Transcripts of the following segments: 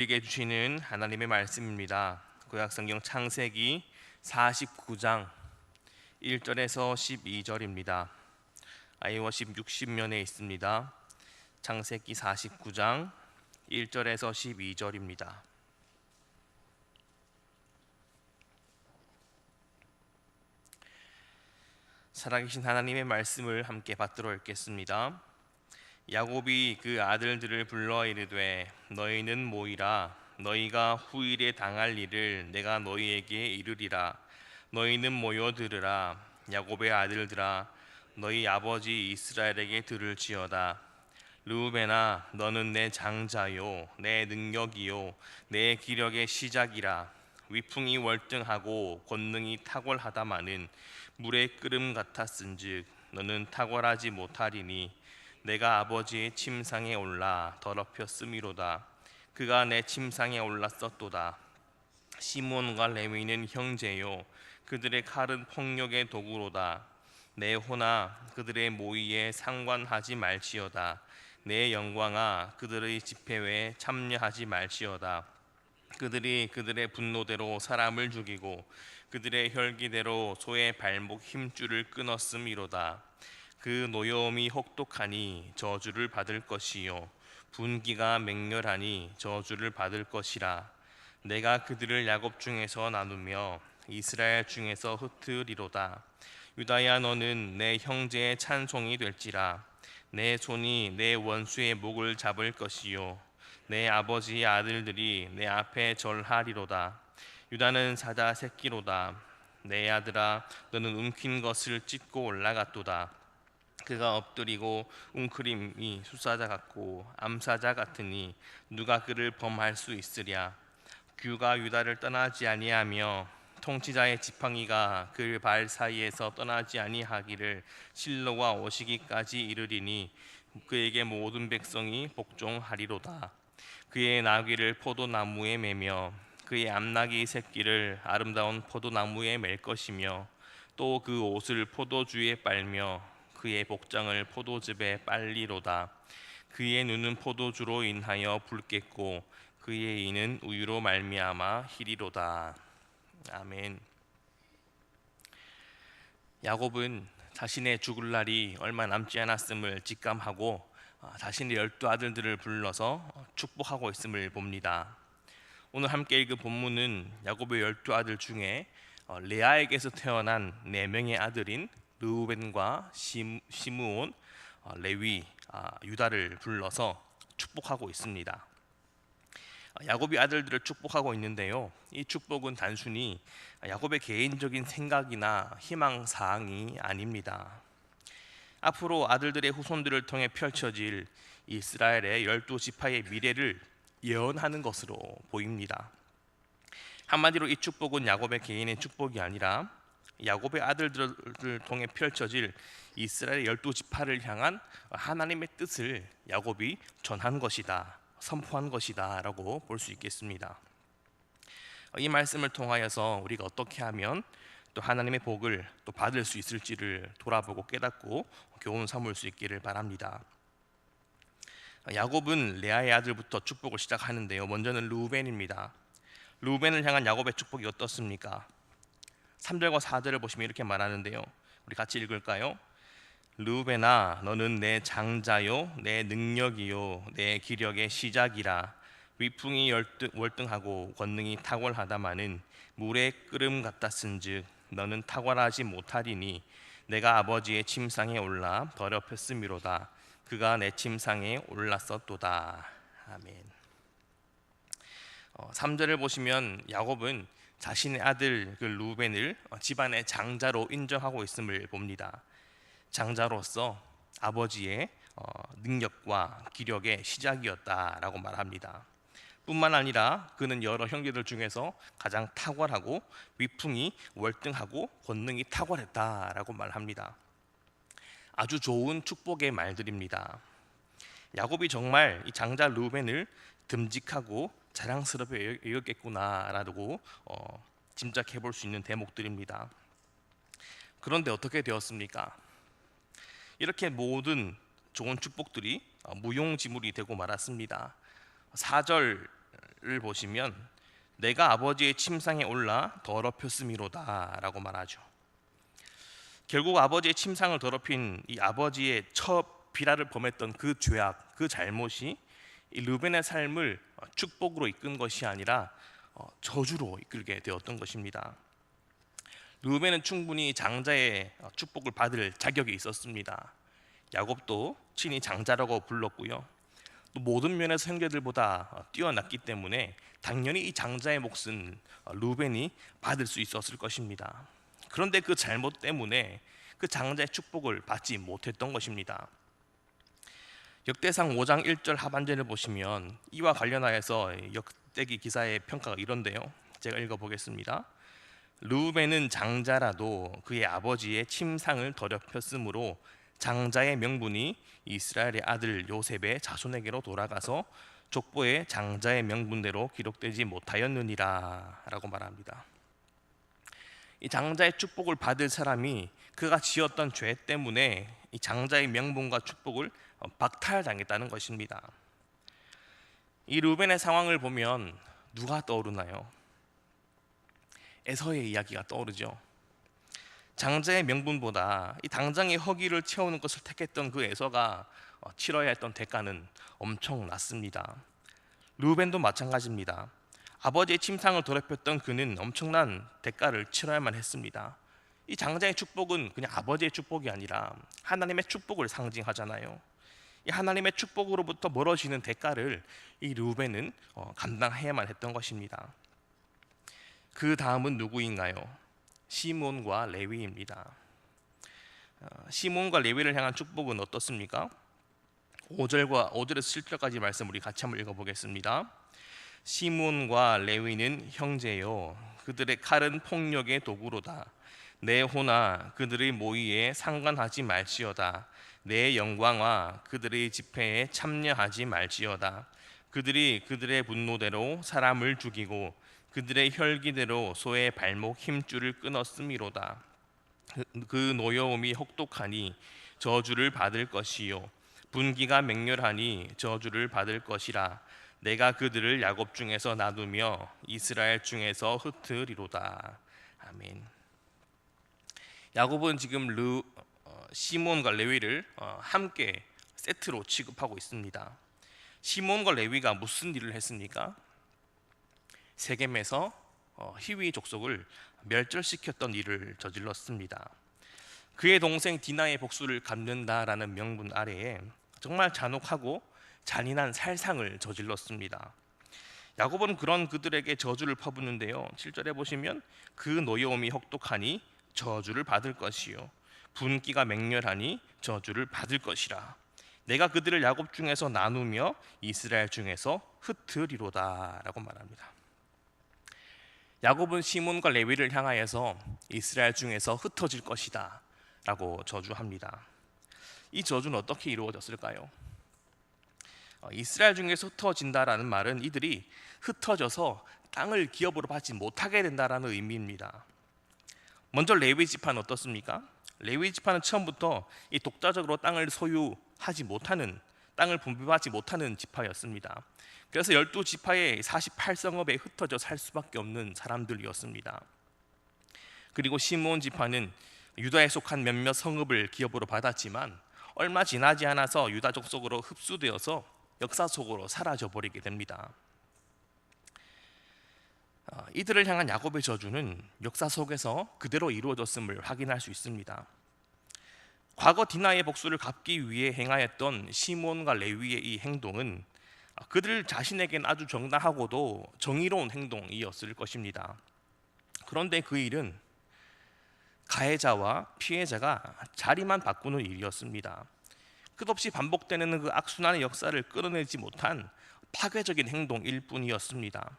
우리에게 주시는 하나님의 말씀입니다. 구약 성경 창세기 49장 1절에서 12절입니다. 아이워십 60면에 있습니다. 창세기 49장 1절에서 12절입니다. 살아계신 하나님의 말씀을 함께 받들어 읽겠습니다. 야곱이 그 아들들을 불러 이르되 너희는 모이라. 너희가 후일에 당할 일을 내가 너희에게 이르리라. 너희는 모여 들으라. 야곱의 아들들아 너희 아버지 이스라엘에게 들을지어다. 르우벤아 너는 내 장자요 내 능력이요 내 기력의 시작이라. 위풍이 월등하고 권능이 탁월하다마는 물의 끓음 같았은즉 너는 탁월하지 못하리니 내가 아버지의 침상에 올라 더럽혔음이로다. 그가 내 침상에 올랐었도다. 시몬과 레위는 형제요. 그들의 칼은 폭력의 도구로다. 내 호나 그들의 모의에 상관하지 말지어다. 내 영광아 그들의 집회에 참여하지 말지어다. 그들이 그들의 분노대로 사람을 죽이고 그들의 혈기대로 소의 발목 힘줄을 끊었음이로다 그 노여움이 혹독하니 저주를 받을 것이요. 분기가 맹렬하니 저주를 받을 것이라. 내가 그들을 야곱 중에서 나누며 이스라엘 중에서 흩으리로다. 유다야 너는 내 형제의 찬송이 될지라. 내 손이 내 원수의 목을 잡을 것이요. 내 아버지의 아들들이 내 앞에 절하리로다. 유다는 사자 새끼로다. 내 아들아 너는 움킨 것을 찢고 올라갔도다 그가 엎드리고 웅크림이 수사자 같고 암사자 같으니 누가 그를 범할 수 있으랴? 규가 유다를 떠나지 아니하며 통치자의 지팡이가 그 발 사이에서 떠나지 아니하기를 실로와 오시기까지 이르리니 그에게 모든 백성이 복종하리로다. 그의 나귀를 포도나무에 매며 그의 암나귀 새끼를 아름다운 포도나무에 맬 것이며 또 그 옷을 포도주에 빨며 그의 복장을 포도즙에 빨리로다. 그의 눈은 포도주로 인하여 붉겠고 그의 이는 우유로 말미암아 희리로다. 아멘. 야곱은 자신의 죽을 날이 얼마 남지 않았음을 직감하고 아, 자신의 열두 아들들을 불러서 축복하고 있음을 봅니다. 오늘 함께 읽은 본문은 야곱의 열두 아들 중에 어, 레아에게서 태어난 네 명의 아들인 르우벤과 시므온, 어, 레위, 아, 유다를 불러서 축복하고 있습니다. 어, 야곱이 아들들을 축복하고 있는데요. 이 축복은 단순히 야곱의 개인적인 생각이나 희망 사항이 아닙니다. 앞으로 아들들의 후손들을 통해 펼쳐질 이스라엘의 열두 지파의 미래를 예언하는 것으로 보입니다. 한마디로 이 축복은 야곱의 개인의 축복이 아니라 야곱의 아들들을 통해 펼쳐질 이스라엘 열두 지파를 향한 하나님의 뜻을 야곱이 전한 것이다, 선포한 것이다라고 볼 수 있겠습니다. 이 말씀을 통하여서 우리가 어떻게 하면 또 하나님의 복을 또 받을 수 있을지를 돌아보고 깨닫고 교훈 삼을 수 있기를 바랍니다. 야곱은 레아의 아들부터 축복을 시작하는데요. 먼저는 루벤입니다. 루벤을 향한 야곱의 축복이 어떻습니까? 3절과 4절을 보시면 이렇게 말하는데요. 우리 같이 읽을까요? 루벤아 너는 내 장자요 내 능력이요 내 기력의 시작이라 위풍이 월등 하고 권능이 탁월하다마는 물의 끓음 같았은즉 너는 탁월하지 못하리니 내가 아버지의 침상에 올라 더럽혔음이로다 그가 내 침상에 올랐었도다 아멘. 어, 3절을 보시면 야곱은 자신의 아들 그 루벤을 어, 집안의 장자로 인정하고 있음을 봅니다. 장자로서 아버지의 어, 능력과 기력의 시작이었다라고 말합니다. 뿐만 아니라 그는 여러 형제들 중에서 가장 탁월하고 위풍이 월등하고 권능이 탁월했다라고 말합니다. 아주 좋은 축복의 말들입니다. 야곱이 정말 이 장자 루벤을 듬직하고 자랑스럽게 여겼겠구나라고 어, 짐작해 볼 수 있는 대목들입니다. 그런데 어떻게 되었습니까? 이렇게 모든 좋은 축복들이 어, 무용지물이 되고 말았습니다. 4절 보시면 내가 아버지의 침상에 올라 더럽혔음이로다라고 말하죠. 결국 아버지의 침상을 더럽힌 이 아버지의 첫 비라를 범했던 그 죄악, 그 잘못이 이 르벤의 삶을 어, 축복으로 이끈 것이 아니라 어, 저주로 이끌게 되었던 것입니다. 르벤은 충분히 장자의 어, 축복을 받을 자격이 있었습니다. 야곱도 친히 장자라고 불렀고요. 또 모든 면에서 형제들보다 어, 뛰어났기 때문에 당연히 이 장자의 몫은 어, 루벤이 받을 수 있었을 것입니다. 그런데 그 잘못 때문에 그 장자의 축복을 받지 못했던 것입니다. 역대상 5장 1절 하반절을 보시면 이와 관련하여서 역대기 기사의 평가가 이런데요. 제가 읽어 보겠습니다. 루벤은 장자라도 그의 아버지의 침상을 더럽혔으므로 장자의 명분이 이스라엘의 아들 요셉의 자손에게로 돌아가서 족보에 장자의 명분대로 기록되지 못하였느니라라고 말합니다. 이 장자의 축복을 받을 사람이 그가 지었던 죄 때문에 이 장자의 명분과 축복을 어, 박탈당했다는 것입니다. 이 루벤의 상황을 보면 누가 떠오르나요? 에서의 이야기가 떠오르죠. 장자의 명분보다 이 당장의 허기를 채우는 것을 택했던 그 에서가 어, 치러야 했던 대가는 엄청났습니다. 루벤도 마찬가지입니다. 아버지의 침상을 더럽혔던 그는 엄청난 대가를 치러야만 했습니다. 이 장자의 축복은 그냥 아버지의 축복이 아니라 하나님의 축복을 상징하잖아요. 이 하나님의 축복으로부터 멀어지는 대가를 이 루벤은 어, 감당해야만 했던 것입니다. 그 다음은 누구인가요? 시몬과 레위입니다. 어, 시몬과 레위를 향한 축복은 어떻습니까? 5절과 5절에서 7절까지 말씀 우리 같이 한번 읽어보겠습니다. 시몬과 레위는 형제요 그들의 칼은 폭력의 도구로다 내 호나 그들의 모의에 상관하지 말지어다 내 영광과 그들의 집회에 참여하지 말지어다. 그들이 그들의 분노대로 사람을 죽이고 그들의 혈기대로 소의 발목 힘줄을 끊었음이로다. 그, 그 노여움이 혹독하니 저주를 받을 것이요. 분기가 맹렬하니 저주를 받을 것이라. 내가 그들을 야곱 중에서 나누며 이스라엘 중에서 흩으리로다. 아멘. 야곱은 지금 르, 어, 시몬과 레위를 어, 함께 세트로 취급하고 있습니다. 시몬과 레위가 무슨 일을 했습니까? 세겜에서 어, 히위 족속을 멸절시켰던 일을 저질렀습니다. 그의 동생 디나의 복수를 갚는다라는 명분 아래에 정말 잔혹하고 잔인한 살상을 저질렀습니다. 야곱은 그런 그들에게 저주를 퍼붓는데요. 7절에 보시면 그 노여움이 혹독하니 저주를 받을 것이요 분기가 맹렬하니 저주를 받을 것이라. 내가 그들을 야곱 중에서 나누며 이스라엘 중에서 흩으리로다라고 말합니다. 야곱은 시몬과 레위를 향하여서 이스라엘 중에서 흩어질 것이다라고 저주합니다. 이 저주는 어떻게 이루어졌을까요? 어, 이스라엘 중에서 흩어진다라는 말은 이들이 흩어져서 땅을 기업으로 받지 못하게 된다라는 의미입니다. 먼저 레위 지파는 어떻습니까? 레위 지파는 처음부터 이 독자적으로 땅을 소유하지 못하는 땅을 분배받지 못하는 지파였습니다. 그래서 열두 지파의 48성읍에 흩어져 살 수밖에 없는 사람들이었습니다. 그리고 시므온 지파는 유다에 속한 몇몇 성읍을 기업으로 받았지만 얼마 지나지 않아서 유다족 속으로 흡수되어서 역사 속으로 사라져 버리게 됩니다. 어, 이들을 향한 야곱의 저주는 역사 속에서 그대로 이루어졌음을 확인할 수 있습니다. 과거 디나의 복수를 갚기 위해 행하였던 시몬과 레위의 이 행동은 그들 자신에겐 아주 정당하고도 정의로운 행동이었을 것입니다. 그런데 그 일은 가해자와 피해자가 자리만 바꾸는 일이었습니다. 끝없이 반복되는 그 악순환의 역사를 끌어내지 못한 파괴적인 행동일 뿐이었습니다.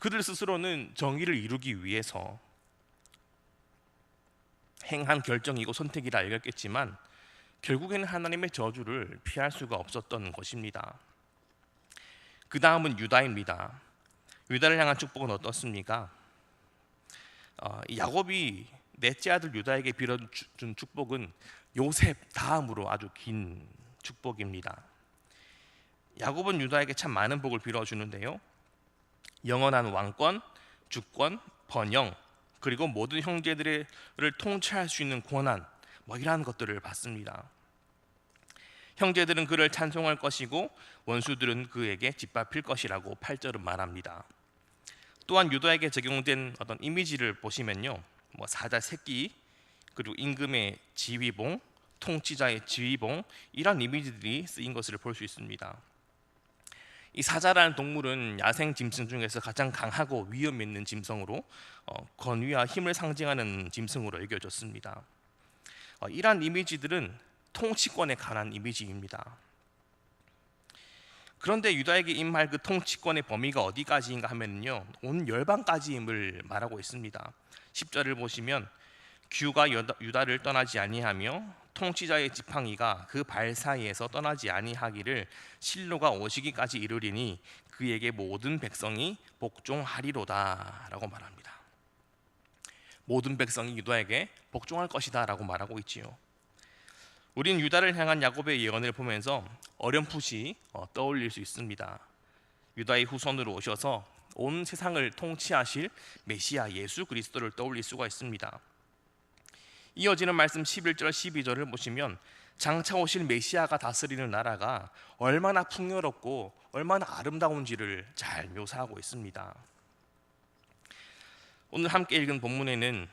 그들 스스로는 정의를 이루기 위해서 행한 결정이고 선택이라 알겠지만 결국에는 하나님의 저주를 피할 수가 없었던 것입니다. 그 다음은 유다입니다. 유다를 향한 축복은 어떻습니까? 어, 야곱이 넷째 아들 유다에게 빌어준 축복은 요셉 다음으로 아주 긴 축복입니다. 야곱은 유다에게 참 많은 복을 빌어주는데요. 영원한 왕권, 주권, 번영 그리고 모든 형제들을 통치할 수 있는 권한 뭐 이러한 것들을 받습니다. 형제들은 그를 찬송할 것이고 원수들은 그에게 짓밟힐 것이라고 8절은 말합니다. 또한 유다에게 적용된 어떤 이미지를 보시면요. 뭐 사자 새끼 그리고 임금의 지휘봉, 통치자의 지휘봉 이런 이미지들이 쓰인 것을 볼 수 있습니다. 이 사자라는 동물은 야생 짐승 중에서 가장 강하고 위험 있는 짐승으로 어, 권위와 힘을 상징하는 짐승으로 여겨졌습니다. 어, 이러한 이미지들은 통치권에 관한 이미지입니다. 그런데 유다에게 임할 그 통치권의 범위가 어디까지인가 하면요, 온 열방까지임을 말하고 있습니다. 10절을 보시면 규가 유다를 떠나지 아니하며 통치자의 지팡이가 그 발 사이에서 떠나지 아니하기를 실로가 오시기까지 이르리니 그에게 모든 백성이 복종하리로다라고 말합니다. 모든 백성이 유다에게 복종할 것이다라고 말하고 있지요. 우리는 유다를 향한 야곱의 예언을 보면서 어렴풋이 어, 떠올릴 수 있습니다. 유다의 후손으로 오셔서 온 세상을 통치하실 메시아 예수 그리스도를 떠올릴 수가 있습니다. 이어지는 말씀 11절 12절을 보시면 장차 오실 메시아가 다스리는 나라가 얼마나 풍요롭고 얼마나 아름다운지를 잘 묘사하고 있습니다. 오늘 함께 읽은 본문에는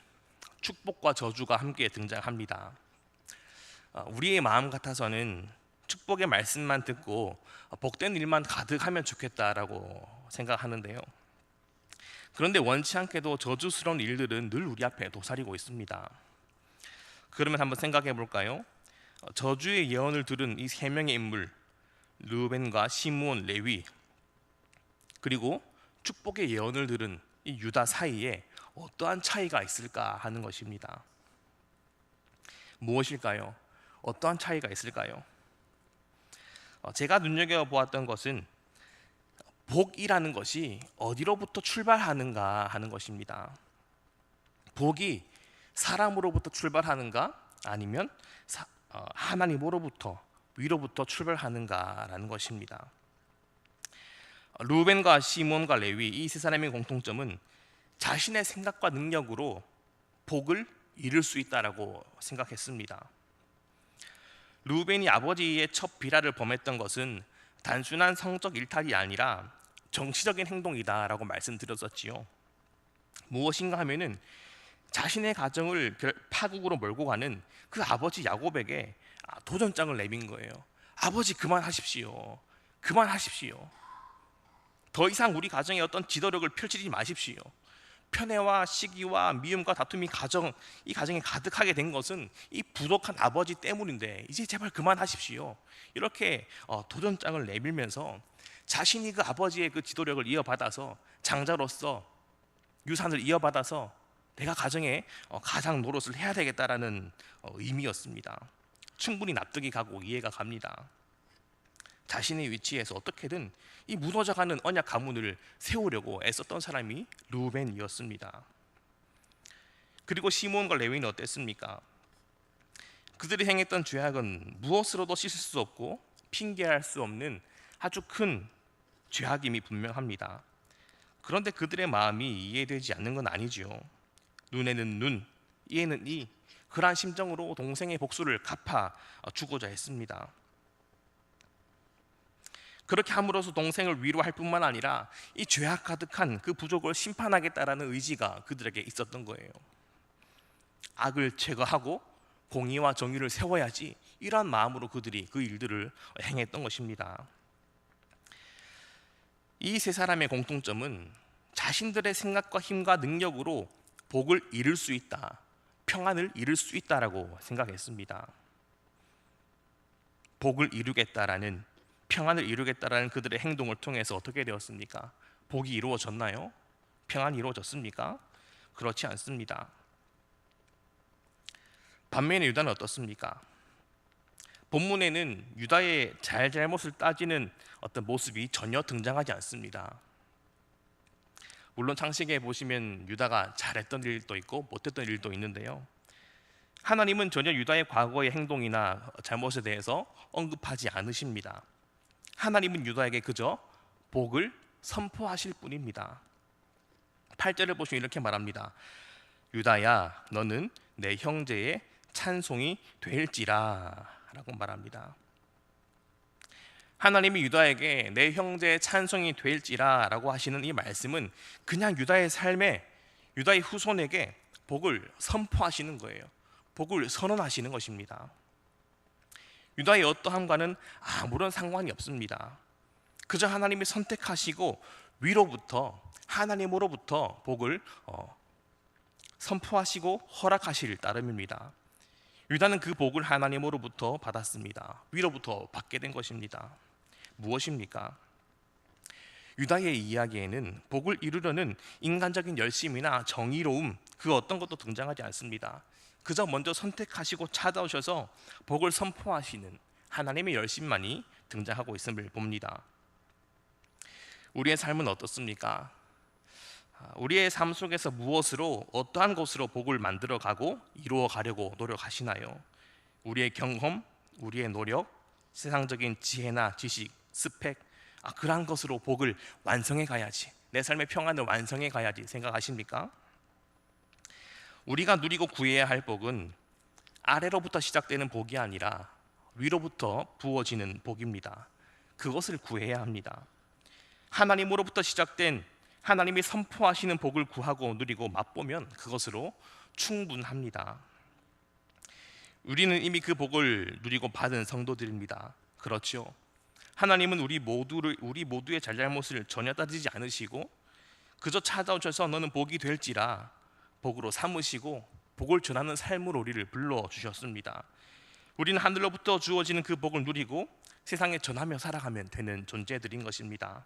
축복과 저주가 함께 등장합니다. 어, 우리의 마음 같아서는 축복의 말씀만 듣고 복된 일만 가득하면 좋겠다라고 생각하는데요. 그런데 원치 않게도 저주스러운 일들은 늘 우리 앞에 도사리고 있습니다. 그러면 한번 생각해 볼까요? 어, 저주의 예언을 들은 이 세 명의 인물 루벤과 시므온, 레위 그리고 축복의 예언을 들은 이 유다 사이에 어떠한 차이가 있을까 하는 것입니다. 무엇일까요? 어떠한 차이가 있을까요? 어, 제가 눈여겨 보았던 것은 복이라는 것이 어디로부터 출발하는가 하는 것입니다. 복이 사람으로부터 출발하는가 아니면 사, 어, 하나님으로부터 위로부터 출발하는가라는 것입니다. 루벤과 시몬과 레위 이 세 사람의 공통점은 자신의 생각과 능력으로 복을 이룰 수 있다라고 생각했습니다. 루벤이 아버지의 첫 비라를 범했던 것은 단순한 성적 일탈이 아니라 정치적인 행동이다라고 말씀드렸었지요. 무엇인가 하면은 자신의 가정을 파국으로 몰고 가는 그 아버지 야곱에게 아, 도전장을 내민 거예요. 아버지 그만하십시오. 그만하십시오. 더 이상 우리 가정에 어떤 지도력을 펼치지 마십시오. 편애와 시기와 미움과 다툼이 가정 이 가정에 가득하게 된 것은 이 부족한 아버지 때문인데 이제 제발 그만하십시오. 이렇게 어, 도전장을 내밀면서 자신이 그 아버지의 그 지도력을 이어받아서 장자로서 유산을 이어받아서 내가 가정에 어, 가장 노릇을 해야 되겠다라는 어, 의미였습니다. 충분히 납득이 가고 이해가 갑니다. 자신의 위치에서 어떻게든 이 무너져가는 언약 가문을 세우려고 애썼던 사람이 루벤이었습니다. 그리고 시몬과 레위는 어땠습니까? 그들이 행했던 죄악은 무엇으로도 씻을 수 없고 핑계할 수 없는 아주 큰 죄악임이 분명합니다. 그런데 그들의 마음이 이해되지 않는 건 아니지요. 눈에는 눈, 이에는 이 그러한 심정으로 동생의 복수를 갚아 주고자 했습니다. 그렇게 함으로써 동생을 위로할 뿐만 아니라 이 죄악 가득한 그 부족을 심판하겠다라는 의지가 그들에게 있었던 거예요. 악을 제거하고 공의와 정의를 세워야지 이러한 마음으로 그들이 그 일들을 행했던 것입니다. 이 세 사람의 공통점은 자신들의 생각과 힘과 능력으로 복을 이룰 수 있다. 평안을 이룰 수 있다라고 생각했습니다. 복을 이루겠다라는 평안을 이루겠다라는 그들의 행동을 통해서 어떻게 되었습니까? 복이 이루어졌나요? 평안이 이루어졌습니까? 그렇지 않습니다. 반면에 유다는 어떻습니까? 본문에는 유다의 잘잘못을 따지는 어떤 모습이 전혀 등장하지 않습니다. 물론 창세기에 보시면 유다가 잘했던 일도 있고 못했던 일도 있는데요. 하나님은 전혀 유다의 과거의 행동이나 잘못에 대해서 언급하지 않으십니다. 하나님은 유다에게 그저 복을 선포하실 뿐입니다. 8절을 보시면 이렇게 말합니다. 유다야 너는 내 형제의 찬송이 될지라 라고 말합니다. 하나님이 유다에게 내 형제의 찬송이 될지라라고 하시는 이 말씀은 그냥 유다의 삶에 유다의 후손에게 복을 선포하시는 거예요. 복을 선언하시는 것입니다. 유다의 어떠함과는 아무런 상관이 없습니다. 그저 하나님이 선택하시고 위로부터 하나님으로부터 복을 어, 선포하시고 허락하실 따름입니다. 유다는 그 복을 하나님으로부터 받았습니다. 위로부터 받게 된 것입니다. 무엇입니까? 유다의 이야기에는 복을 이루려는 인간적인 열심이나 정의로움 그 어떤 것도 등장하지 않습니다. 그저 먼저 선택하시고 찾아오셔서 복을 선포하시는 하나님의 열심만이 등장하고 있음을 봅니다. 우리의 삶은 어떻습니까? 아, 우리의 삶 속에서 무엇으로 어떠한 것으로 복을 만들어 가고 이루어 가려고 노력하시나요? 우리의 경험, 우리의 노력, 세상적인 지혜나 지식, 스펙 아, 그러한 것으로 복을 완성해 가야지 내 삶의 평안을 완성해 가야지 생각하십니까? 우리가 누리고 구해야 할 복은 아래로부터 시작되는 복이 아니라 위로부터 부어지는 복입니다. 그것을 구해야 합니다. 하나님으로부터 시작된 하나님이 선포하시는 복을 구하고 누리고 맛보면 그것으로 충분합니다. 우리는 이미 그 복을 누리고 받은 성도들입니다. 그렇죠. 하나님은 우리 모두를 우리 모두의 잘잘못을 전혀 따지지 않으시고 그저 찾아오셔서 너는 복이 될지라 복으로 삼으시고 복을 전하는 삶으로 우리를 불러 주셨습니다. 우리는 하늘로부터 주어지는 그 복을 누리고 세상에 전하며 살아가면 되는 존재들인 것입니다.